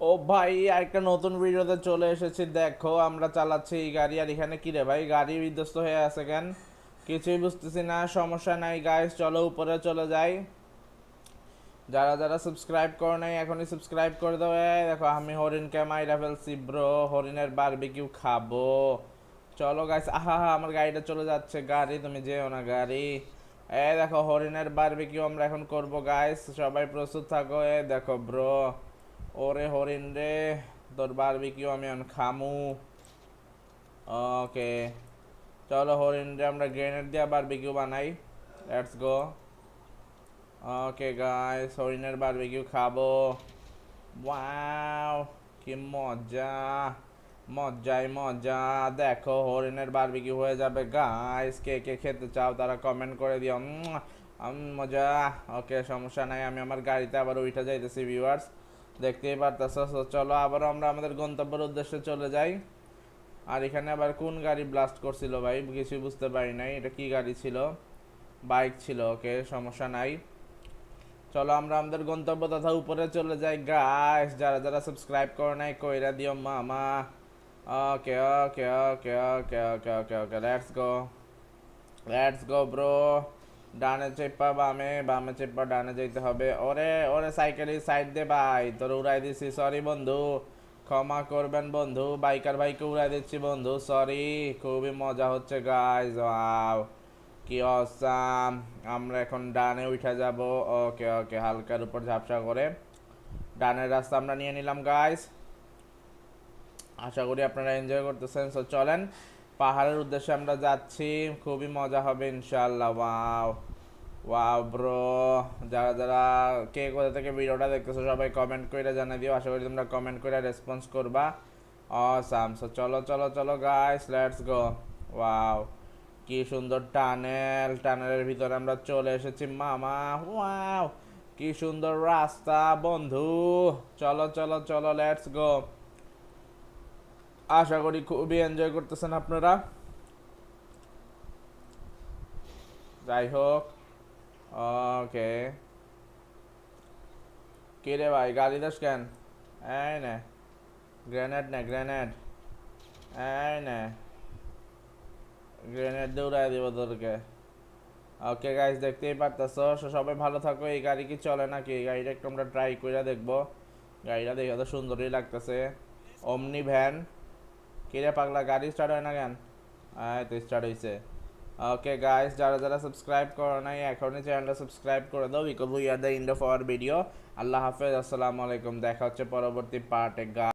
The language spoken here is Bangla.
ও ভাই একটা নতুন ভিডিওতে চলে এসেছি। দেখো, আমরা চালাচ্ছি এই গাড়ি। আর এখানে কি রে ভাই, গাড়ি বিধ্বস্ত হয়ে আছে কেন? কিছুই বুঝতেছি না, সমস্যা নাই গাইস চলো উপরে চলে যাই। যারা যারা সাবস্ক্রাইব করো নাই, এখনই সাবস্ক্রাইব করে এই দেখো, আমি হরিণকে মাইরা ফেলছি ব্রো হরিণের বারবিকিউ খাব। চলো গাইস আহা হা আমার গাড়িটা চলে যাচ্ছে। গাড়ি, তুমি যেও না, গাড়ি। এ, দেখো, হরিণের বারবিকিউ আমরা এখন করব গাইস সবাই প্রস্তুত থাকো। এ, দেখো ব্রো ওরে হরিণ রে তোর বারবিকিউ আমি খামু ওকে চলো হরিণ রে আমরা গ্রেনেড দিয়ে বারবিকিউ বানাই লেটস গো ওকে গাইস হরিণের বারবিকিউ খাব ওয়াও কি মজা মজাই মজা দেখো হরিণের বারবিকিউ হয়ে যাবে গাইস কে কে খেতে চাও তারা কমেন্ট করে দিও মজা ওকে সমস্যা নাই আমি আমার গাড়িতে আবার উঠে যাইতেছি ভিউয়ার্স দেখতেই পারতেছো। চলো আবারও আমরা আমাদের গন্তব্যের উদ্দেশ্যে চলে যাই। আর এখানে আবার কোন গাড়ি ব্লাস্ট করছিল ভাই? কিছু বুঝতে পারি নাই। এটা কি গাড়ি ছিল? বাইক ছিল, ওকে, সমস্যা নাই। চলো আমরা আমাদের গন্তব্য তথা উপরে চলে যাই। গাইস যারা যারা সাবস্ক্রাইব করে নাই, কইরা দিও মামা। Okay okay okay okay okay okay okay let's go let's go bro ডানে চেপা, বামে বামে চেপা, ডানে যেতে হবে। ওরে ওরে সাইকেলের সাইড দে ভাই, তোর উড়াই দিছি সরি বন্ধু। ক্ষমা করবেন বন্ধু, বাইকার ভাইকে উড়াই দিচ্ছি বন্ধু সরি খুবই মজা হচ্ছে গাইজ ওয়াও কি অসাম আমরা এখন ডানে উঠে যাব ওকে ওকে হালকার উপর ঝাপসা করে। ডানের রাস্তা আমরা নিয়ে নিলাম গাইস আশা করি আপনারা এনজয় করতেছেন সো চলেন। পাহাড়ের উদ্দেশ্যে আমরা যাচ্ছি। খুবই মজা হবে ইনশাল্লাহ ওয়াও। Wow bro. যারা যারা কে কোথা থেকে ভিডিওটা দেখতেছো সবাই কমেন্ট করে জানিয়ে দিও। আশা করি তোমরা কমেন্ট করে রেসপন্স করবা। অসাম সো চলো চলো চলো গাইস লেটস গো ওয়াও কি সুন্দর টানেল। টানেলের ভিতরে আমরা চলে এসেছি। মামা ওয়াও কি সুন্দর রাস্তা, বন্ধু। চলো চলো চলো লেটস গো আশা করি খুবই এনজয় করতেছেন আপনারা। যাই হোক, ওকে। কে রে ভাই গাড়ি দাস কেন? এই নে গ্রেনেড নে গ্রেনেড এই নে গ্রেনেড দৌড়াই দিব তোরকে ওকে গাইস দেখতেই পারতেছো সবাই ভালো থাকো, এই গাড়ি কি চলে নাকি? এই গাড়িটা একটু আমরা ট্রাই করে দেখব। গাড়িটা দেখে তো সুন্দরই লাগতেছে। অমনি ভ্যান কিরে পাগলা, গাড়ি স্টার্ট হয় না কেন? আয় তো স্টার্ট হয়েছে ওকে গাইস যারা যারা সাবস্ক্রাইব করো নাই, এখনই চ্যানেলটা সাবস্ক্রাইব করে দাও because we are the end of our video Allah হাফেজ, আসসালামু আলাইকুম, দেখা হচ্ছে পরবর্তী পার্টে গা